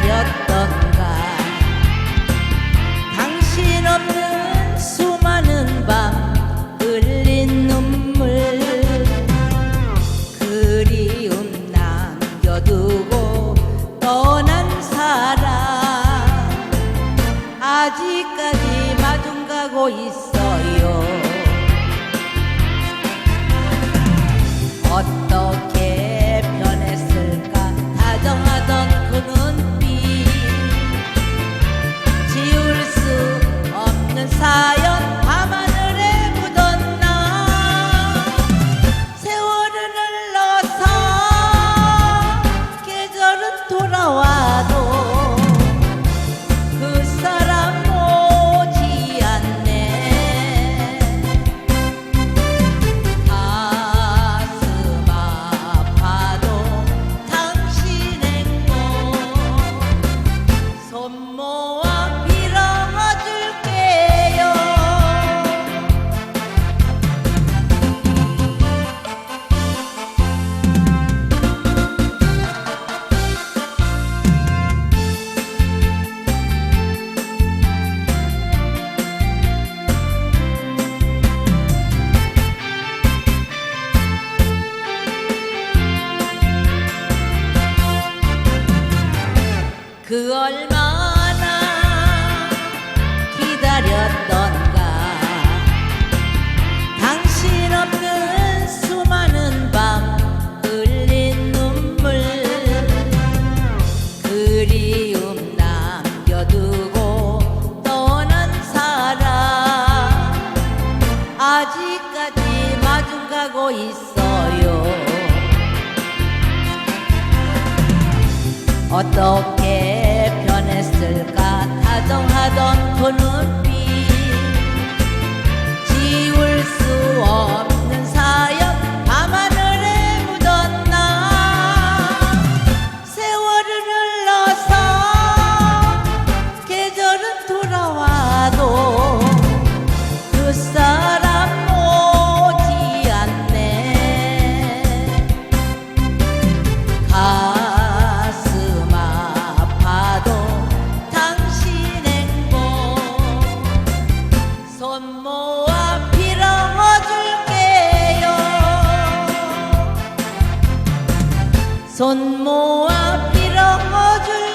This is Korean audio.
내렸던가. 당신 없는 수많은 밤 흘린 눈물. 그리움 남겨두고 떠난 사람. 아직까지 마중 가고 있어. 그 얼마나 기다렸던가. 당신 없는 수많은 밤 흘린 눈물 그리움 남겨두고 떠난 사람. 아직까지 마중 가고 있어요. 어떻게 손 모아 빌어줄게요. 손 모아 빌어줄게요.